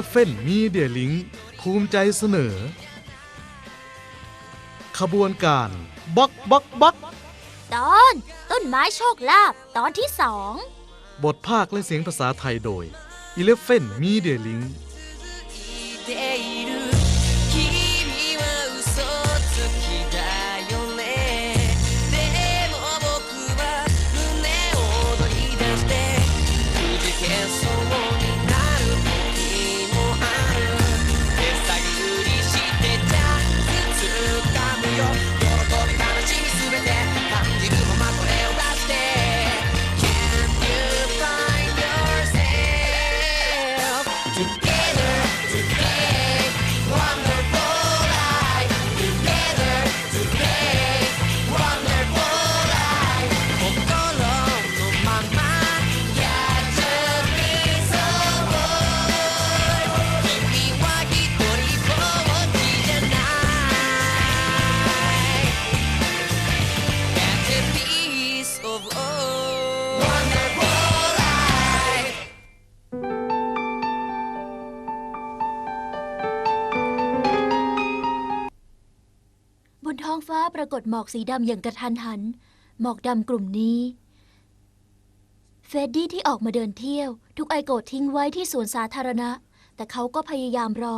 Elephant Media Link ภูมิใจเสนอ ขบวนการบักบักบัก ตอนต้นไม้โชคลาภตอนที่สอง บทภาคและเสียงภาษาไทยโดย Elephant Media Link ている รากฏหมอกสีดำอย่างกระทันหัน หมอกดำกลุ่มนี้ เฟดดี้ที่ออกมาเดินเที่ยว ทุกไอโกะทิ้งไว้ที่สวนสาธารณะ แต่เขาก็พยายามรอ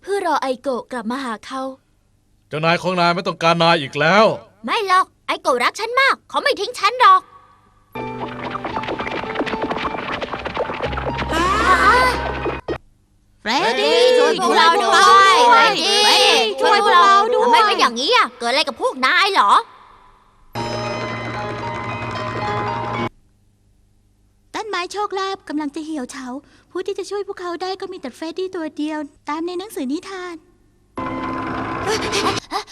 เพื่อรอไอโกะกลับมาหาเขา เจ้านายของนายไม่ต้องการนายอีกแล้ว ไม่หรอก ไอโกะรักฉันมาก เขาไม่ทิ้งฉันหรอก เฟรดดี้ช่วยพวกเราด้วยเฟรดดี้ช่วยพวกเราด้วยทำไมเป็นอย่างนี้อะเกิดอะไรกับพวกนายเหรอ ต้นไม้โชคลาภกำลังจะเหี่ยวเฉา ผู้ที่จะช่วยพวกเขาได้ก็มีแต่เฟรดดี้ตัวเดียว ตามในหนังสือนิทาน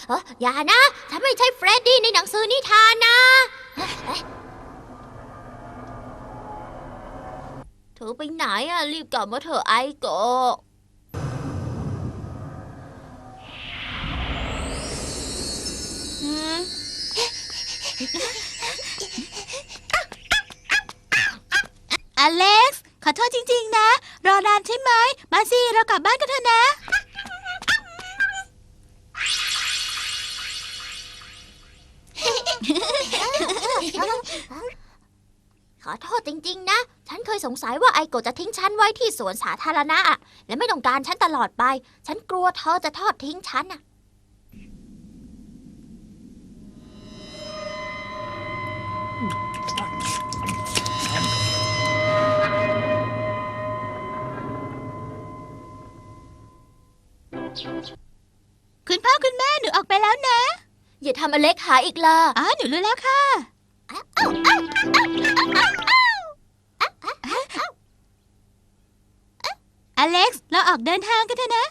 เอ้ออย่านะ ฉันไม่ใช่เฟรดดี้ในหนังสือนิทานนะ อไปไหนอะ รีบกลับมาเถอะไอโกะหืมอเล็กซ์ ขอโทษจริง ๆ นะ รอนานใช่ไหม มาสิ เรากลับบ้านกันเถอะนะ ขอโทษจริง ๆ นะ ฉันเคยสงสัยว่าไอโกะจะทิ้งฉันไว้ที่สวนสาธารณะอะและไม่ต้องการฉันตลอดไป ฉันกลัวเธอจะทอดทิ้งฉันอะคุณพ่อคุณแม่หนูออกไปแล้วนะ อย่าทำอเล็กหายอีกล่ะ อ๋อ หนูรู้แล้วค่ะ อ เล็กซ์ เราออกเดินทางกันเถอะนะ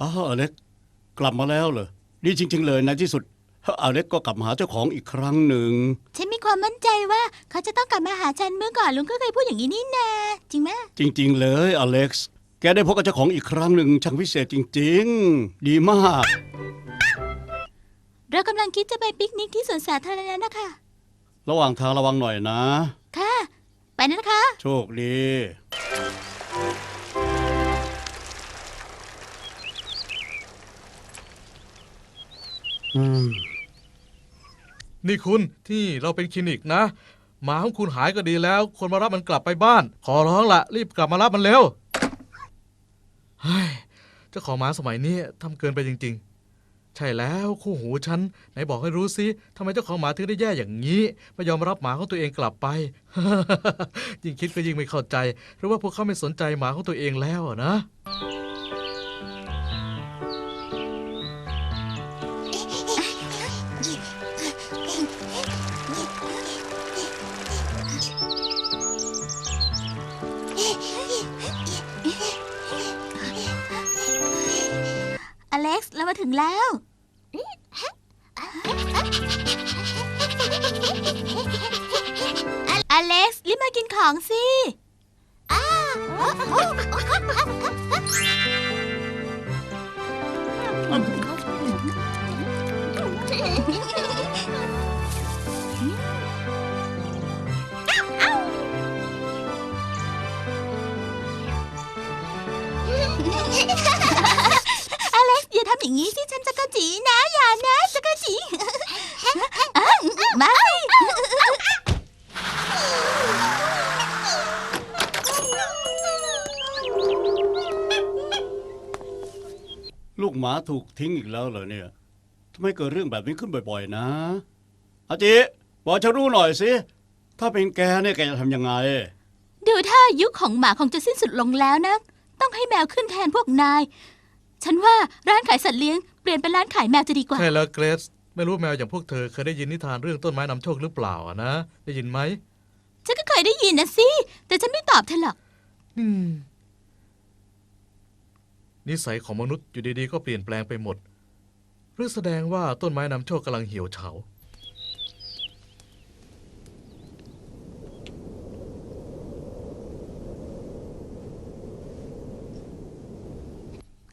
อ้าวอเล็ก กลับมาแล้วเหรอดีจริง ๆ เลยในที่สุดอเล็กก็กลับมาหาเจ้าของอีกครั้งหนึ่ง ฉันมีความมั่นใจว่าเขาจะต้องกลับมาหาฉันเมื่อก่อนลุงก็เคยพูดอย่างนี้นี่นา จริงไหมจริง ๆ เลยอเล็กซ์ แกได้พบกับเจ้าของอีกครั้งหนึ่งช่างพิเศษจริง ๆ ดีมาก เรากำลังคิดจะไปปิกนิกที่สวนสาธารณะนะคะ ระหว่างทางระวังหน่อยนะ ค่ะ ไปนะคะ โชคดี อืม นี่คุณที่เราเป็นคลินิกนะหมาของคุณหายก็ดีแล้ว คนมารับมันกลับไปบ้าน ขอร้องละรีบกลับมารับมันเร็วเฮ้ยเจ้าของหมาสมัยนี้ทำเกินไปจริง ๆ ใช่แล้วคู่หูฉันไหนบอกให้รู้สิทำไมเจ้าของหมาถึงได้แย่อย่างนี้ ไม่ยอมรับหมาของตัวเองกลับไป ยิ่งคิดก็ยิ่งไม่เข้าใจ หรือว่าพวกเขาไม่สนใจหมาของตัวเองแล้วนะอเล็กซ์เรามาถึงแล้ว อเล็กซ์รีบมากินของสิอ อย่าทำอย่างนี้สิฉันจะกระจีนะ อย่านะจะกระจีอะมาสิลูกหมาถูกทิ้งอีกแล้วเหรอเนี่ยทำไมเกิดเรื่องแบบนี้ขึ้นบ่อยๆนะ อาจิบอกฉันรู้หน่อยสิ ถ้าเป็นแกเนี่ยแกจะทำยังไง ดูถ้ายุคของหมาคงจะสิ้นสุดลงแล้วนะ ต้องให้แมวขึ้นแทนพวกนาย ฉันว่าร้านขายสัตว์เลี้ยงเปลี่ยนเป็นร้านขายแมวจะดีกว่า ใช่แล้วเกรซไม่รู้แมวอย่างพวกเธอเคยได้ยินนิทานเรื่องต้นไม้นำโชคหรือเปล่าอะนะ ได้ยินไหมฉันก็เคยได้ยินนะสิ แต่ฉันไม่ตอบเธอหรอก อืมนิสัยของมนุษย์อยู่ดีๆ ก็เปลี่ยนแปลงไปหมดหรือแสดงว่าต้นไม้นำโชคกำลังเหี่ยวเฉา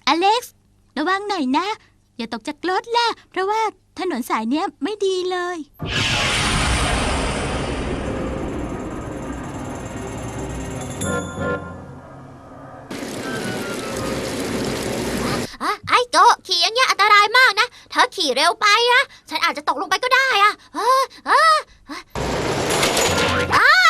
อเล็กซ์ ระวังหน่อยนะ อย่าตกจากรถล่ะ เพราะว่าถนนสายเนี้ยไม่ดีเลย อะไอโกขี่อย่างเงี้ยอันตรายมากนะ เธอขี่เร็วไปนะ ฉันอาจจะตกลงไปก็ได้อะเออเออเอออ้า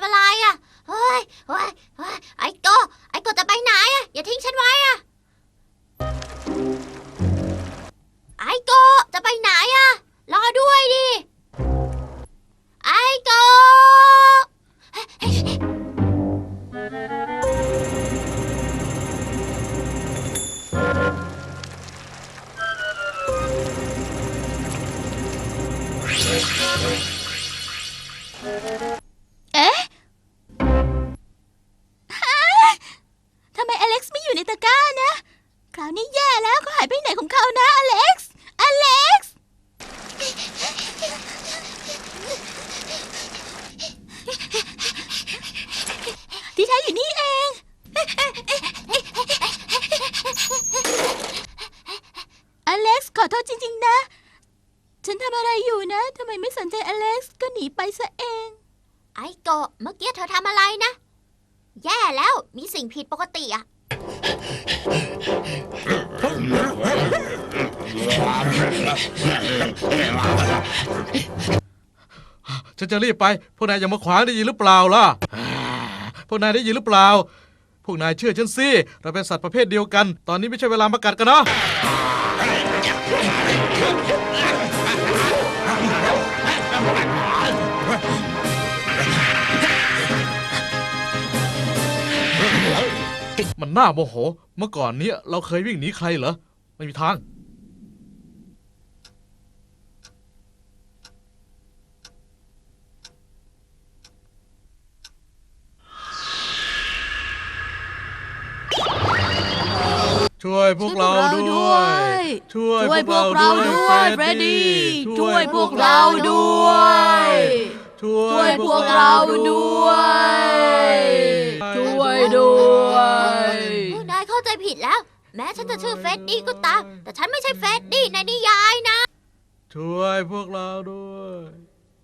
ำอะไรอะเฮ้ยเฮ้ยเฮ้ยไอโกไอโกจะไปไหนอะอย่าทิ้งฉันไว้อะ กซ์ขอโทษจริง ๆ นะ ฉันทำอะไรอยู่นะทำไมไม่สนใจอเล็กซ์ก็หนีไปซะเอง ไอโกะเมื่อกี้เธอทำอะไรนะ แย่แล้วมีสิ่งผิดปกติอะฉันจะรีบไป พวกนายอย่ามาขวางได้ยินหรือเปล่าล่ะ พวกนายได้ยินหรือเปล่า พวกนายเชื่อฉันสิ เราเป็นสัตว์ประเภทเดียวกัน ตอนนี้ไม่ใช่เวลามากัดกันเนาะ มันน่าโมโห เมื่อก่อนเนี้ยเราเคยวิ่งหนีใครเหรอ ไม่มีทาง ช่วยพวกเราด้วย ช่วยพวกเราด้วยเฟรดดี้ช่วยพวกเราด้วย ช่วยพวกเราด้วย แล้ว แม้ฉันจะชื่อเฟรดดี้ก็ตาม แต่ฉันไม่ใช่เฟรดดี้ในนิยายนะ ช่วยพวกเราด้วย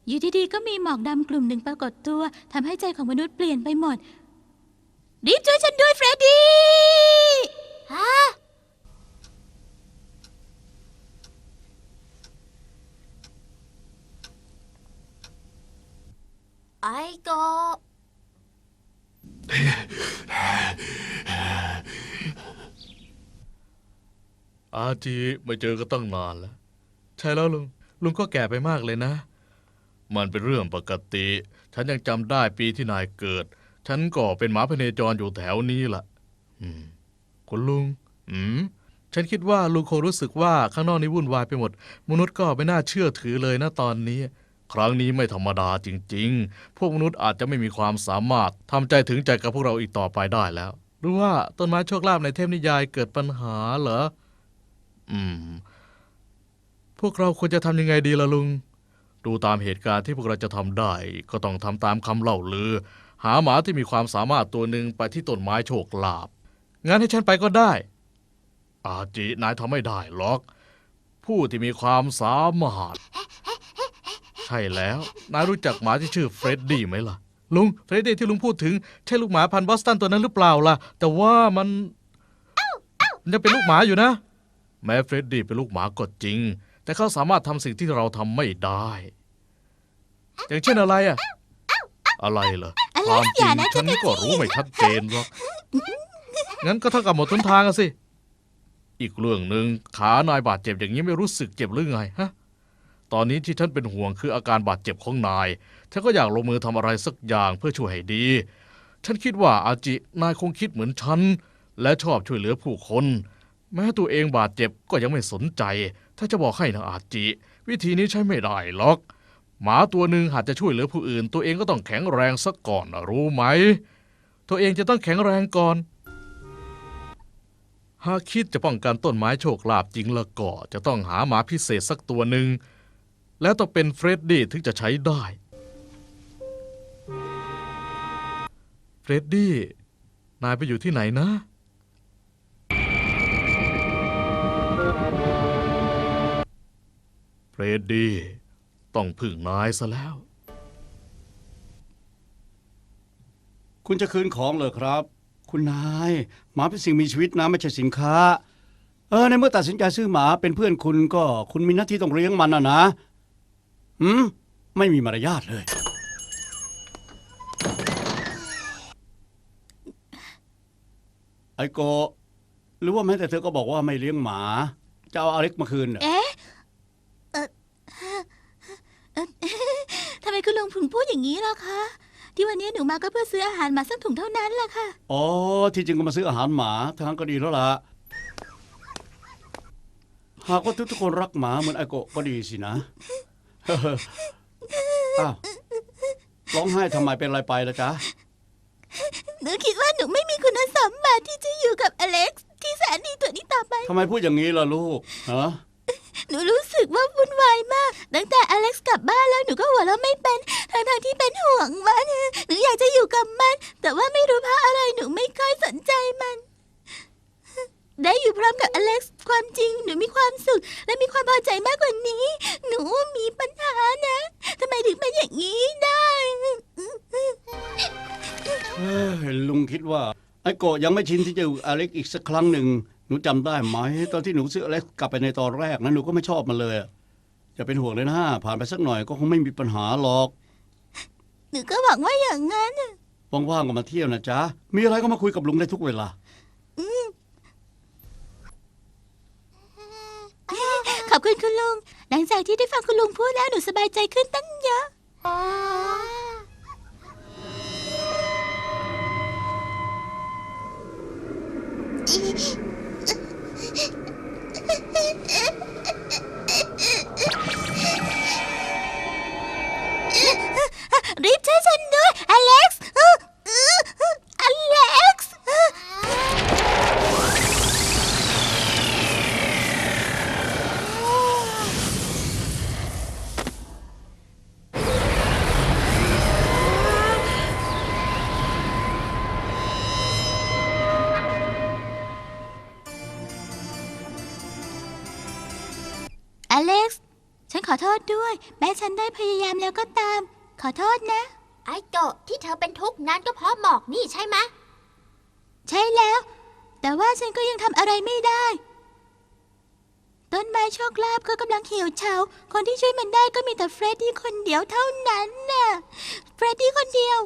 อยู่ดีๆ ก็มีหมอกดำกลุ่มหนึ่งปรากฏตัวทำให้ใจของมนุษย์เปลี่ยนไปหมด รีบช่วยฉันด้วยเฟรดดี้ฮะไอโก อาจีไม่เจอก็ตั้งนานแล้ว ใช่แล้วลุง ลุงก็แก่ไปมากเลยนะ มันเป็นเรื่องปกติ ฉันยังจำได้ปีที่นายเกิด ฉันก็เป็นหมาพเนจรอยู่แถวนี้ล่ะ อืมคุณลุง อืมฉันคิดว่าลุงคงรู้สึกว่าข้างนอกนี้วุ่นวายไปหมด มนุษย์ก็ไม่น่าเชื่อถือเลยนะตอนนี้ ครั้งนี้ไม่ธรรมดาจริง ๆ พวกมนุษย์อาจจะไม่มีความสามารถทำใจถึงใจกับพวกเราอีกต่อไปได้แล้ว หรือว่าต้นไม้โชคลาภในเทพนิยายเกิดปัญหาเหรอ อืม พวกเราควรจะทำยังไงดีล่ะลุง ดูตามเหตุการณ์ที่พวกเราจะทำได้ ก็ต้องทำตามคำเล่าลือ หาหมาที่มีความสามารถตัวหนึ่งไปที่ต้นไม้โชคลาภงั้นให้ฉันไปก็ได้ อาจินายทำไม่ได้หรอก ผู้ที่มีความสามารถ ใช่แล้ว นายรู้จักหมาที่ชื่อเฟรดดี้ไหมล่ะ ลุงเฟรดดี้ที่ลุงพูดถึง ใช่ลูกหมาพันธุ์บอสตันตัวนั้นหรือเปล่าล่ะ แต่ว่ามัน มันยังเป็นลูกหมาอยู่นะ แม้เฟรดดี้เป็นลูกหมาก็จริง แต่เขาสามารถทำสิ่งที่เราทำไม่ได้ อย่างเช่นอะไรอะอะไรเหรออคเล็วากมซ์จอริย่างนะฉันก็รู้ไม่ชัดเจนหรอกงั้นก็เท่ากับหมดทุนทางอะสิ อีกเรื่องหนึ่งขานายบาดเจ็บอย่างนี้ไม่รู้สึกเจ็บหรือไงฮะตอนนี้ที่ฉันเป็นห่วงคืออาการบาดเจ็บของนายฉันก็อยากลงมือทำอะไรสักอย่างเพื่อช่วยให้ดี ฉันคิดว่าอาจินายคงคิดเหมือนฉัน และชอบช่วยเหลือผู้คน แม้ตัวเองบาดเจ็บก็ยังไม่สนใจ ถ้าจะบอกให้นะอาจิ วิธีนี้ใช้ไม่ได้หรอก หมาตัวหนึ่งหากจะช่วยเหลือผู้อื่น ตัวเองก็ต้องแข็งแรงสักก่อนนะรู้ไหม ตัวเองจะต้องแข็งแรงก่อน หากคิดจะป้องกันต้นไม้โชคลาภจริงละก็จะต้องหาหมาพิเศษสักตัวหนึ่ง แล้วต้องเป็นเฟรดดี้ถึงจะใช้ได้เฟรดดี้ นายไปอยู่ที่ไหนนะ เฟรดดี้ต้องพึ่งนายซะแล้ว คุณจะคืนของเหรอครับ คุณนายหมาเป็นสิ่งมีชีวิตนะไม่ใช่สินค้า เออในเมื่อตัดสินใจซื้อหมาเป็นเพื่อนคุณก็ คุณมีหน้าที่ต้องเลี้ยงมันนะนะหืมไม่มีมารยาทเลย ไอโกะหรือว่าแม้แต่เธอก็บอกว่าไม่เลี้ยงหมา จะเอาอเล็กมาคืนเหรอ เอ๊ะเออเอ่อทำไม คุณลุงถึงพูดอย่างนี้ล่ะคะ ที่วันนี้หนูมาก็เพื่อซื้ออาหารมาสักถุงเท่านั้นแหละค่ะ อ๋อ ที่จริงก็มาซื้ออาหารหมาทางนั้นก็ดีแล้วล่ะ หากว่าทุกๆคนรักหมาเหมือนไอโกะก็ดีสินะ อ้าวร้องไห้ทำไมเป็นอะไรไปล่ะจ๊ะ หนูคิดว่าหนูไม่มีคุณสมบัติที่จะอยู่กับอเล็กซ์ที่แสนดีตัวนี้ต่อไป ทำไมพูดอย่างนี้ล่ะลูกฮะ หนูรู้สึกว่าวุ่นวายมาก ตั้งแต่อเล็กซ์กลับบ้านแล้วหนูก็หัวเราะไม่เป็นทั้งทที่เป็นห่วงมันหนูอยากจะอยู่กับมัน แต่ว่าไม่รู้เพราะอะไรหนูไม่ค่อยสนใจมัน ได้อยู่พร้อมกับอเล็กซ์ความจริงหนูมีความสุข และมีความพอใจมากกว่านี้ หนูมีปัญหานะทำไมถึงเป็นอย่างนี้ได้ลุงคิดว่าไอโกะยังไม่ชินที่จะอยู่อเล็กอีกสักครั้งหนึ่ง หนูจำได้ไหม ตอนที่หนูซื้ออเล็กกลับไปในตอนแรกนั้นหนูก็ไม่ชอบมันเลยอะอย่าเป็นห่วงเลยนะผ่านไปสักหน่อยก็คงไม่มีปัญหาหรอกหนูก็หวังว่าอย่างนั้น ว่างๆก็มาเที่ยวนะจ๊ะมีอะไรก็มาคุยกับลุงได้ทุกเวลา ขอบคุณคุณลุง หลังจากที่ได้ฟังคุณลุงพูดแล้วหนูสบายใจขึ้นตั้งเยอะำอะไรไม่ได้ ต้นไม้โชคลาภก็กำลังเหี่ยวเฉา คนที่ช่วยมันได้ก็มีแต่เฟรดดี้คนเดียวเท่านั้นน่ะ เฟรดดี้คนเดียว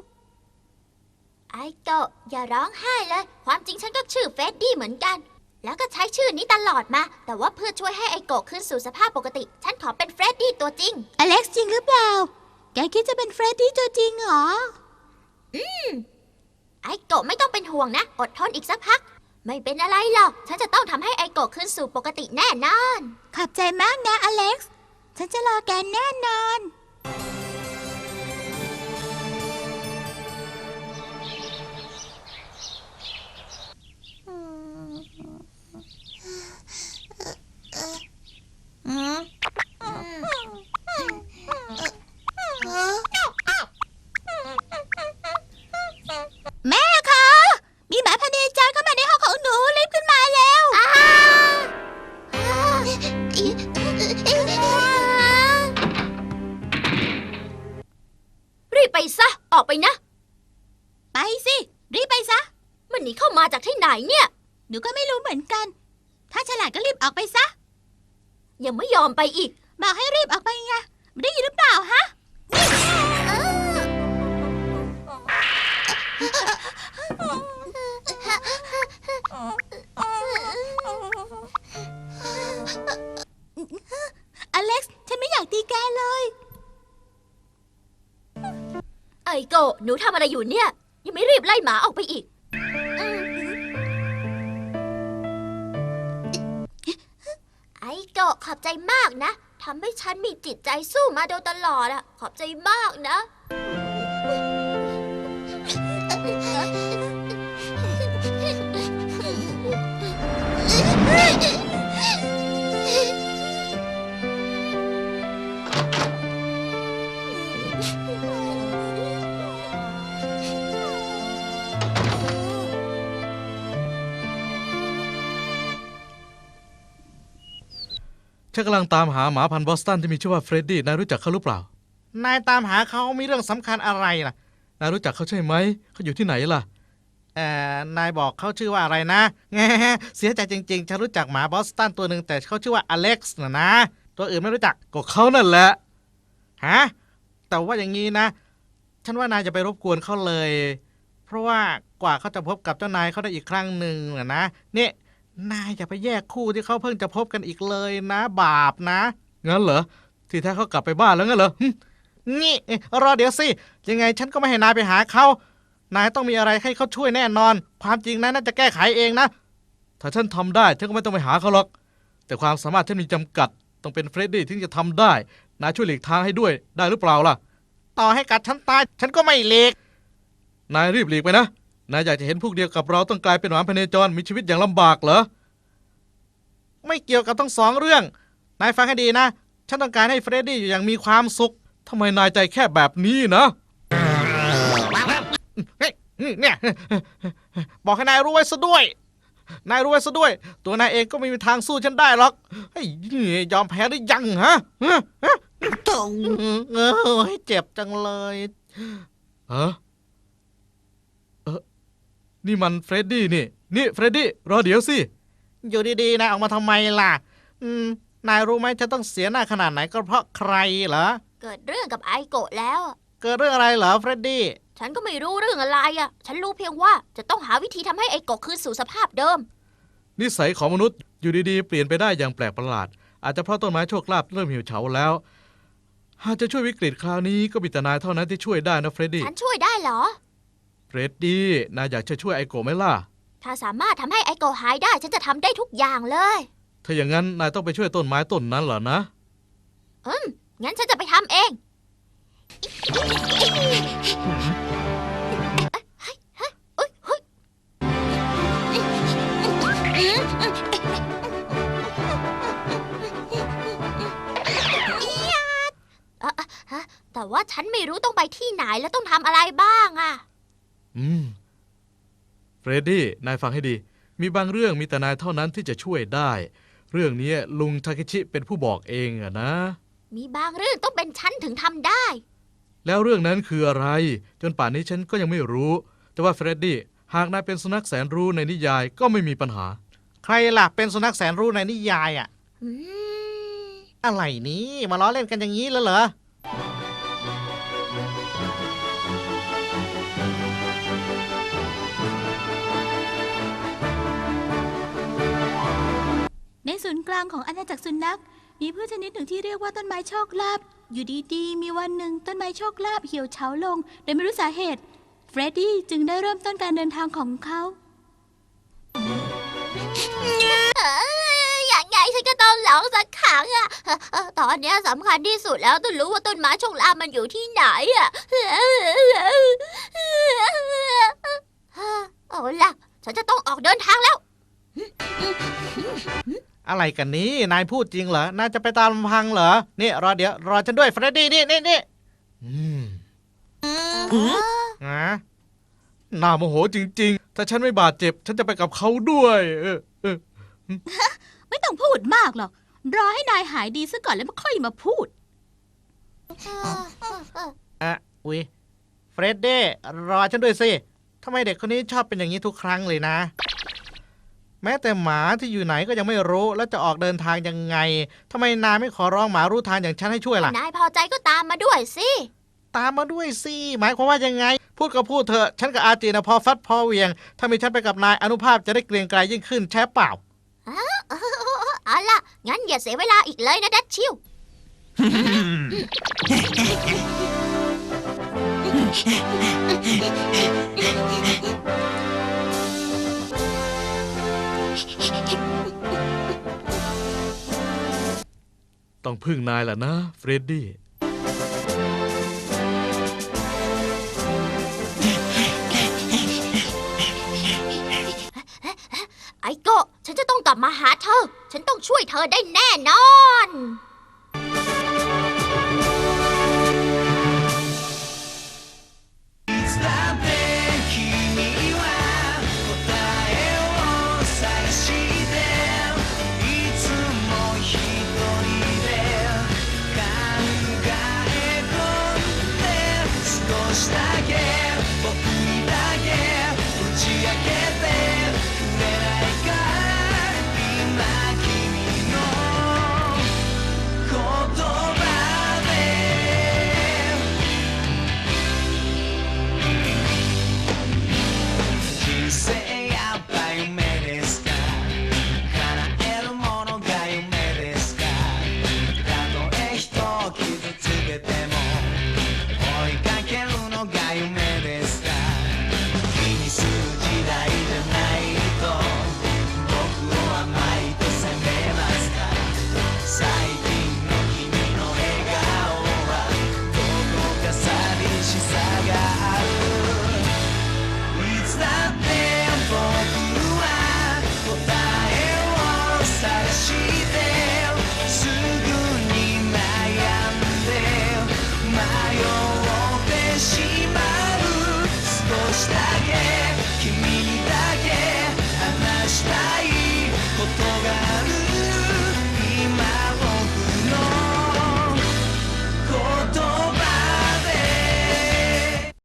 ไอโกะอย่าร้องไห้เลย ความจริงฉันก็ชื่อเฟรดดี้เหมือนกัน แล้วก็ใช้ชื่อนี้ตลอดมา แต่ว่าเพื่อช่วยให้ไอโกะคืนสู่สภาพปกติ ฉันขอเป็นเฟรดดี้ตัวจริง อเล็กซ์จริงหรือเปล่า แกคิดจะเป็นเฟรดดี้ตัวจริงเหรอ ไอโกะไม่ต้องเป็นห่วงนะ อดทนอีกสักพัก ไม่เป็นอะไรหรอก ฉันจะต้องทำให้ไอโกะคืนสู่ปกติแน่นอน ขอบใจมากนะอเล็กซ์ ฉันจะรอแกแน่นอน โตะหนูทำอะไรอยู่เนี่ย ยังไม่รีบไล่หมาออกไปอีก ไอโกะขอบใจมากนะทำให้ฉันมีจิตใจสู้มาโดยตลอดอะขอบใจมากนะ ฉันกำลังตามหาหมาพันธุ์บอสตันที่มีชื่อว่าเฟรดดี้ นายรู้จักเขาหรือเปล่า นายตามหาเขามีเรื่องสำคัญอะไรล่ะ นายรู้จักเขาใช่ไหม เขาอยู่ที่ไหนล่ะ เอ่อ นายบอกเขาชื่อว่าอะไรนะแงเสียใจจริงๆ ฉันรู้จักหมาบอสตันตัวหนึ่งแต่เขาชื่อว่าอเล็กซ์นะนะ ตัวอื่นไม่รู้จัก ก็เขานั่นแหละ ฮะ แต่ว่าอย่างนี้นะ ฉันว่านายจะไปรบกวนเขาเลย เพราะว่ากว่าเขาจะพบกับเจ้านายเขาได้อีกครั้งหนึ่งนะนะ นี่ นายอย่าไปแยกคู่ที่เขาเพิ่งจะพบกันอีกเลยนะ บาปนะ งั้นเหรอ ที่แท้เขากลับไปบ้านแล้วงั้นเหรอหึนี่รอเดี๋ยวสิ ยังไงฉันก็ไม่ให้นายไปหาเขา นายต้องมีอะไรให้เขาช่วยแน่นอน ความจริงนะน่าจะแก้ไขเองนะ ถ้าฉันทำได้ฉันก็ไม่ต้องไปหาเขาหรอก แต่ความสามารถฉันมีจำกัด ต้องเป็นเฟรดดี้ถึงจะทำได้ นายช่วยหลีกทางให้ด้วยได้หรือเปล่าล่ะ ต่อให้กัดฉันตาย ฉันก็ไม่เล็ก นายรีบหลีกไปนะ นายอยากจะเห็นพวกเดียวกับเราต้องกลายเป็นหมาพเนจรมีชีวิตอย่างลำบากเหรอ ไม่เกี่ยวกับทั้งสองเรื่อง นายฟังให้ดีนะ ฉันต้องการให้เฟรดดี้อยู่อย่างมีความสุขทำไมนายใจแค่แบบนี้นะเฮ้ยเนี่ย บอกให้นายรู้ไว้ซะด้วย นายรู้ไว้ซะด้วย ตัวนายเองก็ไม่มีทางสู้ฉันได้หรอกเฮ้ยยอมแพ้ได้ยังฮะฮะฮะเออเจ็บจังเลยเออเออ นี่มันเฟรดดี้นี่ นี่เฟรดดี้รอเดี๋ยวสิ อยู่ดีๆนายออกมาทำไมล่ะ อืม นายรู้ไหมฉันต้องเสียหน้าขนาดไหนก็เพราะใครเหรอ เกิดเรื่องกับไอโกะแล้วอะเกิดเรื่องอะไรเหรอเฟรดดี้ ฉันก็ไม่รู้เรื่องอะไรอะฉันรู้เพียงว่าจะต้องหาวิธีทำให้ไอโกะคืนสู่สภาพเดิม นิสัยของมนุษย์อยู่ดีๆ เปลี่ยนไปได้อย่างแปลกประหลาด อาจจะเพราะต้นไม้โชคลาภเริ่มเหี่ยวเฉาแล้ว หากจะช่วยวิกฤตคราวนี้ก็มีแต่นายเท่านั้นที่ช่วยได้นะเฟรดดี้ ฉันช่วยได้เหรอ เฟรดดี้นายอยากจะช่วยไอโกะไหมล่ะ ถ้าสามารถทำให้ไอโกะหายได้ฉันจะทำได้ทุกอย่างเลย ถ้าอย่างนั้นนายต้องไปช่วยต้นไม้ต้นนั้นเหรอนะ อืม งั้นฉันจะไปทำเอง แต่ว่าฉันไม่รู้ต้องไปที่ไหนแล้วต้องทำอะไรบ้างอะ อืม เฟรดดี้ นายฟังให้ดี มีบางเรื่องมีแต่นายเท่านั้นที่จะช่วยได้ เรื่องนี้ลุงทาเคชิเป็นผู้บอกเองอะนะ มีบางเรื่องต้องเป็นฉันถึงทำได้ แล้วเรื่องนั้นคืออะไร จนป่านนี้ฉันก็ยังไม่รู้ แต่ว่าเฟรดดี้ หากนายเป็นสุนัขแสนรู้ในนิยายก็ไม่มีปัญหา ใครล่ะเป็นสุนัขแสนรู้ในนิยายอะอืม อะไรนี้มาล้อเล่นกันอย่างนี้แล้วเหรอ ศูนย์กลางของอาณาจักรสุนัข มีพืชชนิดหนึ่งที่เรียกว่าต้นไม้โชคลาภอยู่ดีๆ มีวันหนึ่งต้นไม้โชคลาภเหี่ยวเฉาลงโดยไม่รู้สาเหตุ เฟรดดี้จึงได้เริ่มต้นการเดินทางของเขา เอ้ยอย่างไงฉันก็ต้องร้องสักครั้งอะเอ่อเอ่อตอนเนี้ยสำคัญที่สุดแล้วต้องรู้ว่าต้นไม้โชคลาภมันอยู่ที่ไหนอะเอาล่ะ ฉันจะต้องออกเดินทางแล้ว อะไรกันนี้นายพูดจริงเหรอนายจะไปตามลำพังเหรอนี่รอเดี๋ยวรอฉันด้วยเฟรดดี้นี่นี่นี่อืมฮะน่าโมโหจริง ๆ ถ้าฉันไม่บาดเจ็บ ฉันจะไปกับเขาด้วย เออเออไม่ต้องพูดมากหรอก รอให้นายหายดีซะก่อนแล้วมาค่อยมาพูด อะอุ้ยรดเด้รอฉันด้วยสิทำไมเด็กคนนี้ชอบเป็นอย่างนี้ทุกครั้งเลยนะ แม้แต่หมาที่อยู่ไหนก็ยังไม่รู้ แล้วจะออกเดินทางยังไงทำไมนายไม่ขอร้องหมารู้ทางอย่างฉันให้ช่วยล่ะ นายพอใจก็ตามมาด้วยสิตามมาด้วยสิหมายความว่ายังไง พูดก็พูดเถอะ ฉันกับอาจีนะพอฟัดพอเหวียง ถ้ามีฉันไปกับนายอนุภาพจะได้เกรียงไกรยิ่งขึ้นใช่เปล่าเอาล่ะ งั้นอย่าเสียเวลาอีกเลยนะดัชชิว ต้องพึ่งนายแหละนะ เฟรดดี้ ไอโกะฉันจะต้องกลับมาหาเธอ ฉันต้องช่วยเธอได้แน่นอน